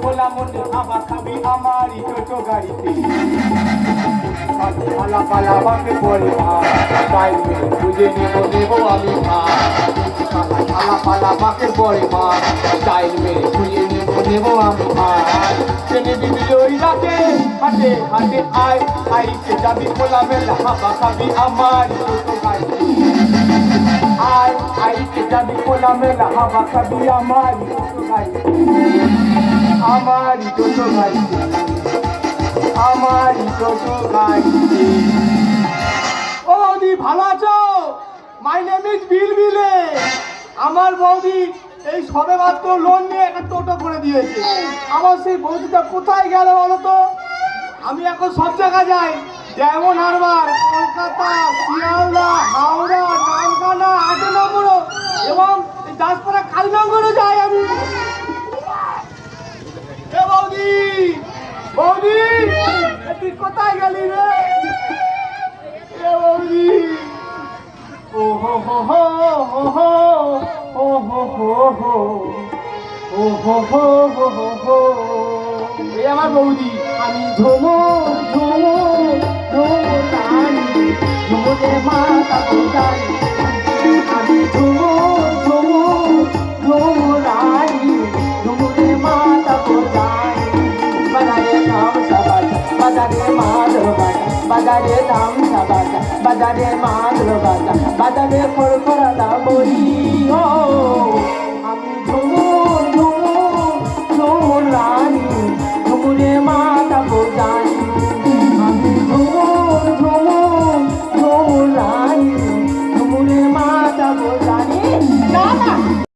খোলা মনে হাবা খাবি আমারই ছোট গাড়িতে। পালা পালা বাঁকে পড়ে ভাই খুঁজে নেব নেব আমি ভাই পালা পালা বাঁকে পড়ে ভাই তাই মেরে খুঁজে নেব নেব আমি ভাই ট্রেনে দিবি ওই রাতে, হাটে হাটে আয় আইতে যাবি খোলা মেলা হাবা খাবি আমারই ছোট গাড়িতে। যাবি খোলা মেলা হাবা খাবি আমারই আমারই ছোট গাড়িতে আমারই ছোট গাড়িতে ও বৌদি, ভালো আছো? মাই নেম ইজ বিল বিলে আমার বৌদি এই সবে মাত্র লোন নিয়ে একটা টোটো করে দিয়েছে। আমার সেই বৌদিটা কোথায় গেল বলো তো? আমি এখন সব জায়গায় যাই। যেমন হারবার, কলকাতা, শিয়ালদা কোথায় গেলি রে? হো হো হো হো হো ও হো আমার বৌদি, আমি ঝুমু ঝুমু। বাজারে মাদল বাজা বাজারে ধাম সবাই বাজারে মাদল বাজা বাজারে বই ও